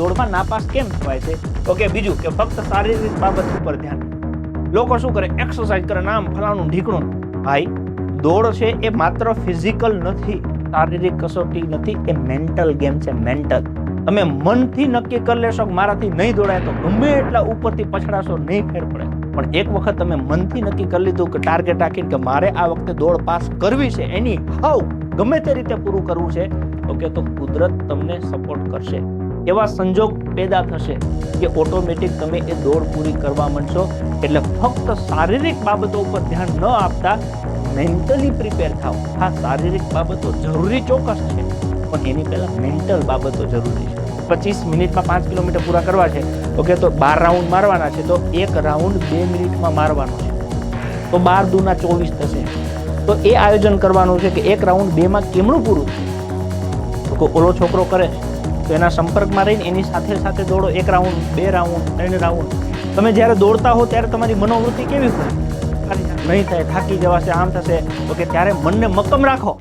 દોડમાં નાપાસ કેમ થવાય છે? તો કે બીજું કે ફક્ત શારીરિક બાબત ઉપર ધ્યાન. લોકો શું કરે? એક્સરસાઇઝ કરે નામ ફલાણું ઢીકણું. ભાઈ, દોડ છે એ માત્ર ફિઝિકલ નથી, શારીરિક કસોટી નથી, એ મેન્ટલ ગેમ છે મેન્ટલ તમે મનથી નક્કી કરી લેશો કે મારાથી નહીં દોડાય તો ગમે એટલા ઉપરથી પછડાશો, નહીં ફેર પડે. પણ એક વખત તમે મનથી નક્કી કરી લીધું કે ટાર્ગેટ રાખીને કે મારે આ વખતે દોડ પાસ કરવી છે, એની હાવ ગમે તે રીતે પૂરું કરવું છે ઓકે તો કુદરત તમને સપોર્ટ કરશે. એવા સંજોગ પેદા થશે કે ઓટોમેટિક તમે એ દોડ પૂરી કરવા માંડશો. એટલે ફક્ત શારીરિક બાબતો ઉપર ધ્યાન ન આપતા મેન્ટલી પ્રિપેર થાવ હા, શારીરિક બાબતો જરૂરી ચોક્કસ છે, પણ એની પહેલાં મેન્ટલ બાબતો જરૂરી છે. પચીસ મિનિટમાં પાંચ કિલોમીટર પૂરા કરવા છે, ઓકે, તો બાર રાઉન્ડ મારવાના છે, તો એક રાઉન્ડ બે મિનિટમાં મારવાનો છે. તો બાર દૂના ચોવીસ થશે. તો એ આયોજન કરવાનું છે કે એક રાઉન્ડ બેમાં કેમનું પૂરું તો ઓલો છોકરો કરે છે તો એના સંપર્કમાં રહીને એની સાથે સાથે દોડો એક રાઉન્ડ બે રાઉન્ડ ત્રણ રાઉન્ડ તમે જ્યારે દોડતા હો ત્યારે તમારી મનોવૃત્તિ કેવી હોય? નહીં થાય, થાકી જવાશે, આમ થશે. તો કે ત્યારે મનને મક્કમ રાખો.